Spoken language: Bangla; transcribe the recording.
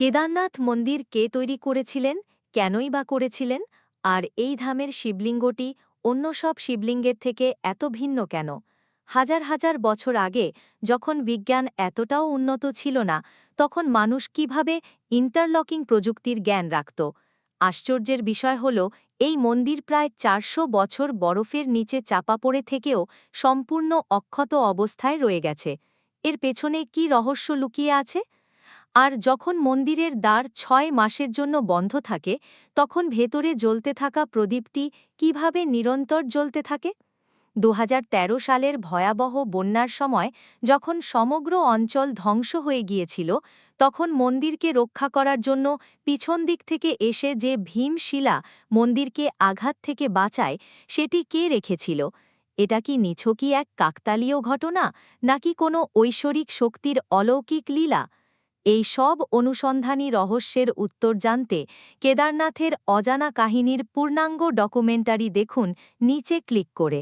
কেদারনাথ মন্দির কে তৈরি করেছিলেন, কেনই বা করেছিলেন, আর এই ধামের শিবলিঙ্গটি অন্য সব শিবলিঙ্গের থেকে এত ভিন্ন কেন? হাজার হাজার বছর আগে যখন বিজ্ঞান এতটাও উন্নত ছিল না, তখন মানুষ কীভাবে ইন্টারলকিং প্রযুক্তির জ্ঞান রাখত? আশ্চর্যের বিষয় হল, এই মন্দির প্রায় চারশো বছর বরফের নিচে চাপা পড়ে থেকেও সম্পূর্ণ অক্ষত অবস্থায় রয়ে গেছে। এর পেছনে কি রহস্য লুকিয়ে আছে? আর যখন মন্দিরের দ্বার ছয় মাসের জন্য বন্ধ থাকে, তখন ভেতরে জ্বলতে থাকা প্রদীপটি কীভাবে নিরন্তর জ্বলতে থাকে? দু হাজার তেরো সালের ভয়াবহ বন্যার সময় যখন সমগ্র অঞ্চল ধ্বংস হয়ে গিয়েছিল, তখন মন্দিরকে রক্ষা করার জন্য পিছন দিক থেকে এসে যে ভীম শিলা মন্দিরকে আঘাত থেকে বাঁচায়, সেটি কে রেখেছিল? এটা কি নিছকই এক কাকতালীয় ঘটনা, নাকি কোনো ঐশ্বরিক শক্তির অলৌকিক লীলা? এই সব অনুসন্ধানী রহস্যের উত্তর জানতে কেদারনাথের অজানা কাহিনীর পূর্ণাঙ্গ ডকুমেন্টারি দেখুন, নিচে ক্লিক করে।